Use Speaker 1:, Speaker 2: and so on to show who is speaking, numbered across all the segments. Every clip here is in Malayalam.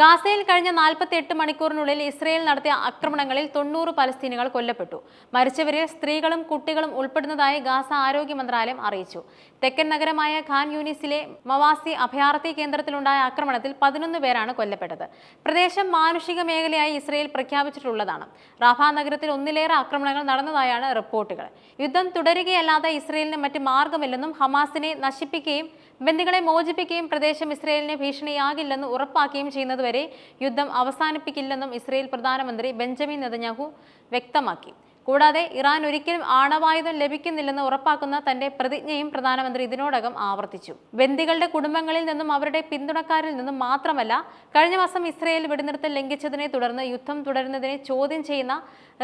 Speaker 1: ഗാസയിൽ കഴിഞ്ഞ നാൽപ്പത്തി എട്ട് മണിക്കൂറിനുള്ളിൽ ഇസ്രയേൽ നടത്തിയ ആക്രമണങ്ങളിൽ തൊണ്ണൂറ് പലസ്തീനുകൾ കൊല്ലപ്പെട്ടു മരിച്ചവരിൽ സ്ത്രീകളും കുട്ടികളും ഉൾപ്പെടുന്നതായി ഗാസ ആരോഗ്യ മന്ത്രാലയം അറിയിച്ചു തെക്കൻ നഗരമായ ഖാൻ യൂനിസിലെ മവാസി അഭയാർത്ഥി കേന്ദ്രത്തിലുണ്ടായ ആക്രമണത്തിൽ പതിനൊന്ന് പേരാണ് കൊല്ലപ്പെട്ടത് പ്രദേശം മാനുഷിക മേഖലയായി ഇസ്രയേൽ പ്രഖ്യാപിച്ചിട്ടുള്ളതാണ് റാഫ നഗരത്തിൽ ഒന്നിലേറെ ആക്രമണങ്ങൾ നടന്നതായാണ് റിപ്പോർട്ടുകൾ യുദ്ധം തുടരുകയല്ലാതെ ഇസ്രയേലിന് മറ്റ് മാർഗമില്ലെന്നും ഹമാസിനെ നശിപ്പിക്കുകയും ബന്ദികളെ മോചിപ്പിക്കുകയും പ്രദേശം ഇസ്രയേലിനെ ഭീഷണിയാകില്ലെന്ന് ഉറപ്പാക്കുകയും ചെയ്യുന്നത് വരെ യുദ്ധം അവസാനിപ്പിക്കില്ലെന്നും ഇസ്രയേൽ പ്രധാനമന്ത്രി ബെഞ്ചമിൻ നെതന്യാഹു വ്യക്തമാക്കി കൂടാതെ ഇറാൻ ഒരിക്കലും ആണവായുധം ലഭിക്കുന്നില്ലെന്ന് ഉറപ്പാക്കുന്ന തന്റെ പ്രതിജ്ഞയും പ്രധാനമന്ത്രി ഇതിനോടകം ആവർത്തിച്ചു ബന്ദികളുടെ കുടുംബങ്ങളിൽ നിന്നും അവരുടെ പിന്തുണക്കാരിൽ നിന്നും മാത്രമല്ല കഴിഞ്ഞ മാസം ഇസ്രയേൽ വെടിനിർത്തൽ ലംഘിച്ചതിനെ തുടർന്ന് യുദ്ധം തുടരുന്നതിനെ ചോദ്യം ചെയ്യുന്ന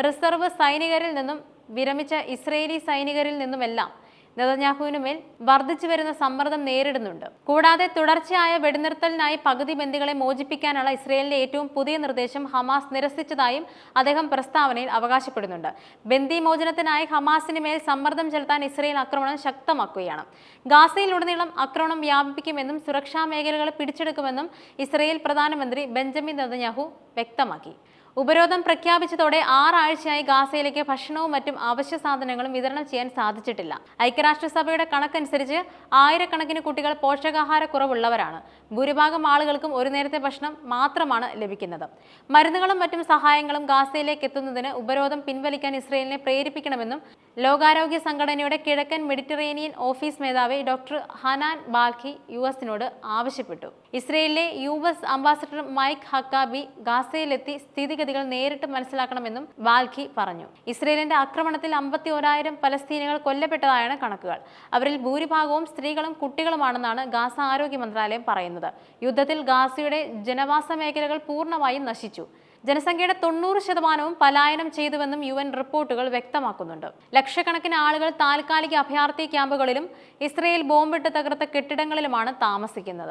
Speaker 1: റിസർവ് സൈനികരിൽ നിന്നും വിരമിച്ച ഇസ്രയേലി സൈനികരിൽ നിന്നുമെല്ലാം നെതന്യാഹുവിനു മേൽ വർദ്ധിച്ചു വരുന്ന സമ്മർദ്ദം നേരിടുന്നുണ്ട് കൂടാതെ തുടർച്ചയായ വെടിനിർത്തലിനായി പകുതി ബന്ദികളെ മോചിപ്പിക്കാനുള്ള ഇസ്രയേലിന്റെ ഏറ്റവും പുതിയ നിർദ്ദേശം ഹമാസ് നിരസിച്ചതായും അദ്ദേഹം പ്രസ്താവനയിൽ അവകാശപ്പെടുന്നുണ്ട് ബന്ദി മോചനത്തിനായി ഹമാസിന് മേൽ സമ്മർദ്ദം ചെലുത്താൻ ഇസ്രയേൽ ആക്രമണം ശക്തമാക്കുകയാണ് ഗാസയിലുടനീളം ആക്രമണം വ്യാപിപ്പിക്കുമെന്നും സുരക്ഷാ മേഖലകളെ പിടിച്ചെടുക്കുമെന്നും ഇസ്രയേൽ പ്രധാനമന്ത്രി ബെഞ്ചമിൻ നെതന്യാഹു വ്യക്തമാക്കി ഉപരോധം പ്രഖ്യാപിച്ചതോടെ ആറാഴ്ചയായി ഗാസയിലേക്ക് ഭക്ഷണവും മറ്റും അവശ്യ സാധനങ്ങളും വിതരണം ചെയ്യാൻ സാധിച്ചിട്ടില്ല ഐക്യരാഷ്ട്രസഭയുടെ കണക്കനുസരിച്ച് ആയിരക്കണക്കിന് കുട്ടികൾ പോഷകാഹാരക്കുറവുള്ളവരാണ് ഭൂരിഭാഗം ആളുകൾക്കും ഒരു നേരത്തെ ഭക്ഷണം മാത്രമാണ് ലഭിക്കുന്നത് മരുന്നുകളും മറ്റും സഹായങ്ങളും ഗാസയിലേക്ക് എത്തുന്നതിന് ഉപരോധം പിൻവലിക്കാൻ ഇസ്രയേലിനെ പ്രേരിപ്പിക്കണമെന്നും ലോകാരോഗ്യ സംഘടനയുടെ കിഴക്കൻ മെഡിറ്ററേനിയൻ ഓഫീസ് മേധാവി ഡോക്ടർ ഹനാൻ ബാൽഖി യു എസിനോട് ആവശ്യപ്പെട്ടു ഇസ്രയേലിലെ U S ambassador Mike Huckabee ഗാസയിലെത്തി സ്ഥിതിഗതികൾ നേരിട്ട് മനസ്സിലാക്കണമെന്നും ബാൽഖി പറഞ്ഞു ഇസ്രയേലിന്റെ ആക്രമണത്തിൽ അമ്പത്തി ഒരായിരം പലസ്തീനുകൾ കൊല്ലപ്പെട്ടതായാണ് കണക്കുകൾ അവരിൽ ഭൂരിഭാഗവും സ്ത്രീകളും കുട്ടികളുമാണെന്നാണ് ഗാസ ആരോഗ്യ മന്ത്രാലയം പറയുന്നത് യുദ്ധത്തിൽ ഗാസയുടെ ജനവാസ മേഖലകൾ പൂർണ്ണമായും നശിച്ചു ജനസംഖ്യയുടെ തൊണ്ണൂറ് ശതമാനവും പലായനം ചെയ്തുവെന്നും യു റിപ്പോർട്ടുകൾ വ്യക്തമാക്കുന്നുണ്ട് ലക്ഷക്കണക്കിന് ആളുകൾ താൽക്കാലിക അഭയാർത്ഥി ക്യാമ്പുകളിലും ഇസ്രയേൽ ബോംബിട്ട് തകർത്ത കെട്ടിടങ്ങളിലുമാണ് താമസിക്കുന്നത്